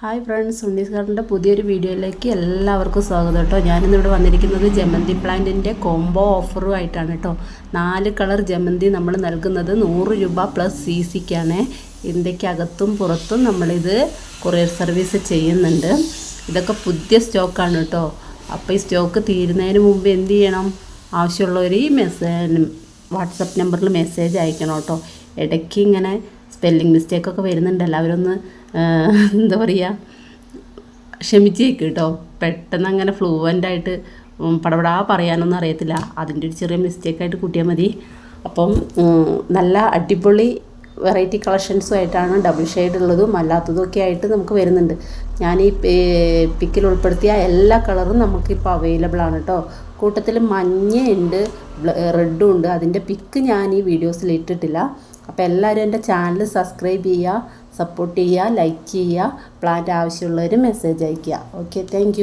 Hi friends ഉണ്ണീസ് ഗാർഡന്റെ പുതിയൊരു വീഡിയോയിലേക്ക് എല്ലാവർക്കും സ്വാഗതം കേട്ടോ. ഞാനിന്നിവിടെ വന്നിരിക്കുന്നത് ജമന്തി പ്ലാന്റിന്റെ കോംബോ ഓഫറുമായിട്ടാണ് കേട്ടോ. നാല് കളർ ജമന്തി നമ്മൾ നൽകുന്നത് നൂറ് രൂപ പ്ലസ് സി സിക്കാണ് ഇന്ത്യക്കകത്തും പുറത്തും നമ്മളിത് കൊറിയർ സർവീസ് ചെയ്യുന്നുണ്ട്. ഇതൊക്കെ പുതിയ സ്റ്റോക്കാണ് കേട്ടോ. അപ്പോൾ ഈ സ്റ്റോക്ക് തീരുന്നതിന് മുമ്പ് എന്ത് ചെയ്യണം? ആവശ്യമുള്ളവർ ഈ മെസ്സേജ് വാട്സപ്പ് നമ്പറിൽ മെസ്സേജ് അയക്കണം കേട്ടോ. ഇടയ്ക്ക് ഇങ്ങനെ സ്പെല്ലിംഗ് മിസ്റ്റേക്കൊക്കെ വരുന്നുണ്ട് ഒന്ന് എന്താ പറയുക ക്ഷമിച്ചേക്ക് കേട്ടോ പെട്ടെന്ന് അങ്ങനെ ഫ്ലുവന്റ് ആയിട്ട് ഉം, പടപടാ പറയാനൊന്നും അറിയത്തില്ല. അതിന്റെ ഒരു ചെറിയ മിസ്റ്റേക്കായിട്ട് കൂട്ടിയാൽ മതി. അപ്പം നല്ല അടിപൊളി വെറൈറ്റി കളക്ഷൻസും ആയിട്ടാണ് ഡബിൾ ഷെയ്ഡ് ഉള്ളതും അല്ലാത്തതും ഒക്കെ ആയിട്ട് നമുക്ക് വരുന്നുണ്ട്. ഞാൻ ഈ പിക്കിൽ ഉൾപ്പെടുത്തിയ എല്ലാ കളറും നമുക്കിപ്പോൾ അവൈലബിൾ ആണ് കേട്ടോ കൂട്ടത്തിൽ മഞ്ഞയുണ്ട് റെഡും ഉണ്ട്. അതിന്റെ പിക്ക് ഞാൻ ഈ വീഡിയോസിൽ ഇട്ടിട്ടില്ല. അപ്പോൾ എല്ലാവരും എന്റെ ചാനൽ സബ്സ്ക്രൈബ് ചെയ്യുക സപ്പോർട്ട് ചെയ്യുക ലൈക്ക് ചെയ്യുക പ്ലാന്റ് ആവശ്യമുള്ളവർ മെസ്സേജ് അയയ്ക്കുക. Okay thank